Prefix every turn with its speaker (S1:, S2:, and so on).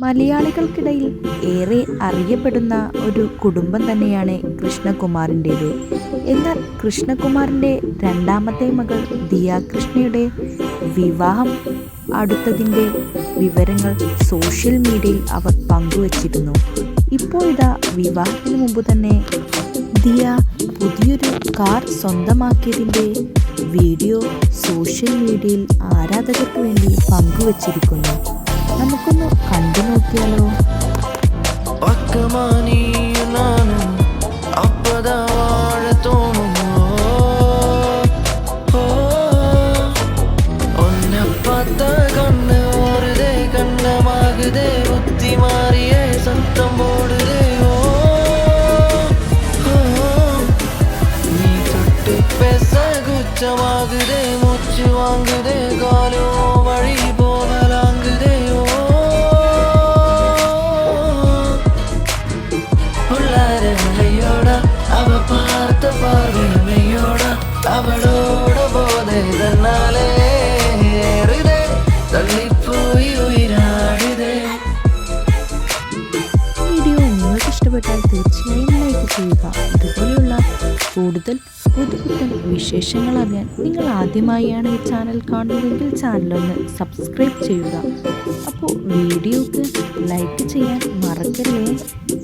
S1: മലയാളികൾക്കിടയിൽ ഏറെ അറിയപ്പെടുന്ന ഒരു കുടുംബം തന്നെയാണ് കൃഷ്ണകുമാറിന്റേത്. എന്നാൽ കൃഷ്ണകുമാറിന്റെ രണ്ടാമത്തെ മകൾ ദിയാകൃഷ്ണയുടെ വിവാഹം അടുത്തതിന്റെ വിവരങ്ങൾ സോഷ്യൽ മീഡിയയിൽ അവർ പങ്കുവച്ചിരുന്നു. ഇപ്പോൾ ഇതാ വിവാഹത്തിന് മുമ്പ് തന്നെ ദിയ പുതിയൊരു കാർ സ്വന്തമാക്കിയതിന്റെ വീഡിയോ സോഷ്യൽ മീഡിയയിൽ ആരാധകർക്ക് വേണ്ടി പങ്കുവച്ചിരിക്കുന്നു. നമുക്കൊന്ന്
S2: வார்த்தைகளோ பக்கமா நீ நானும் அப்பதான் வாழ தோணுமோ ஒன்ன பார்த்தா கண்ணு ஓடுதே கண்ணமாகுதே புத்தி மாறியே சத்தம் போடுதே நீ தொட்டு பேச குச்சமாகுதே மூச்சு வாங்குதே கோ. ഉള്ളാരയോട അവ പാർത്ത പാർവയോട അവളോട് പോതെ തന്നാലേ
S1: വീഡിയോ തീർച്ചയായും ലൈക്ക് ചെയ്യുക. കൂടുതൽ പുതുപുത്തൻ വിശേഷങ്ങൾ അറിയാൻ നിങ്ങൾ ആദ്യമായാണ് ഈ ചാനൽ കാണുന്നതെങ്കിൽ ചാനലൊന്ന് സബ്സ്ക്രൈബ് ചെയ്യുക. അപ്പോൾ വീഡിയോക്ക് ലൈക്ക് ചെയ്യാൻ മറക്കല്ലേ?